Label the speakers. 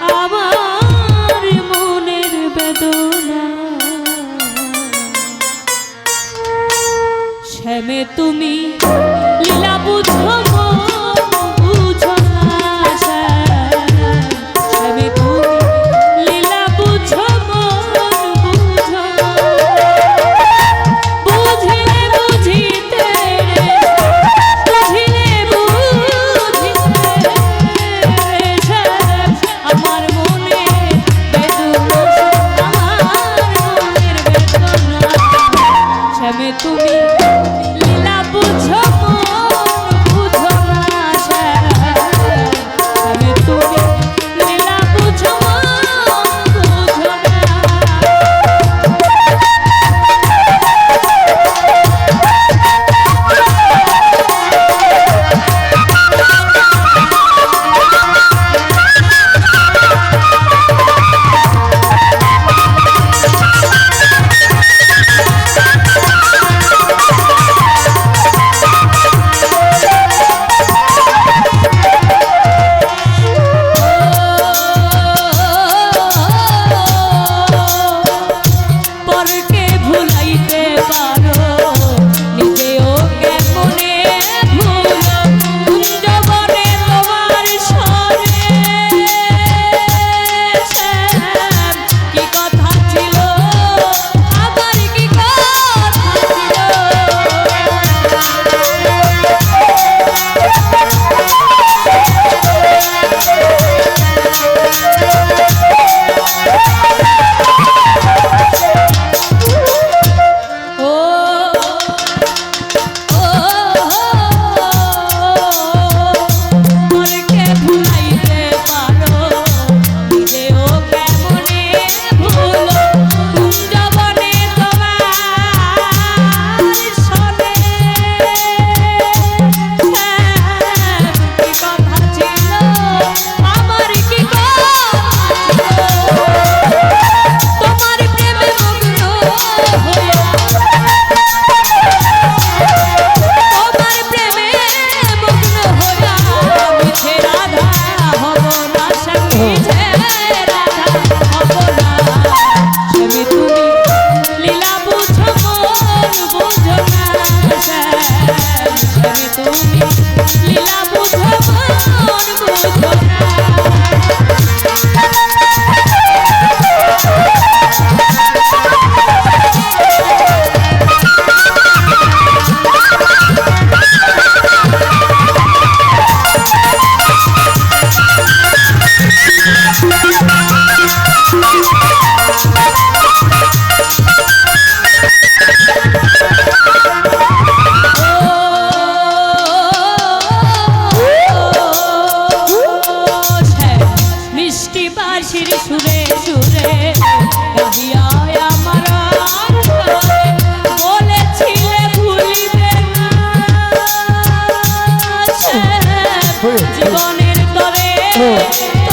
Speaker 1: আমার মনের বেদনা। শ্যামে তুমি Yeah.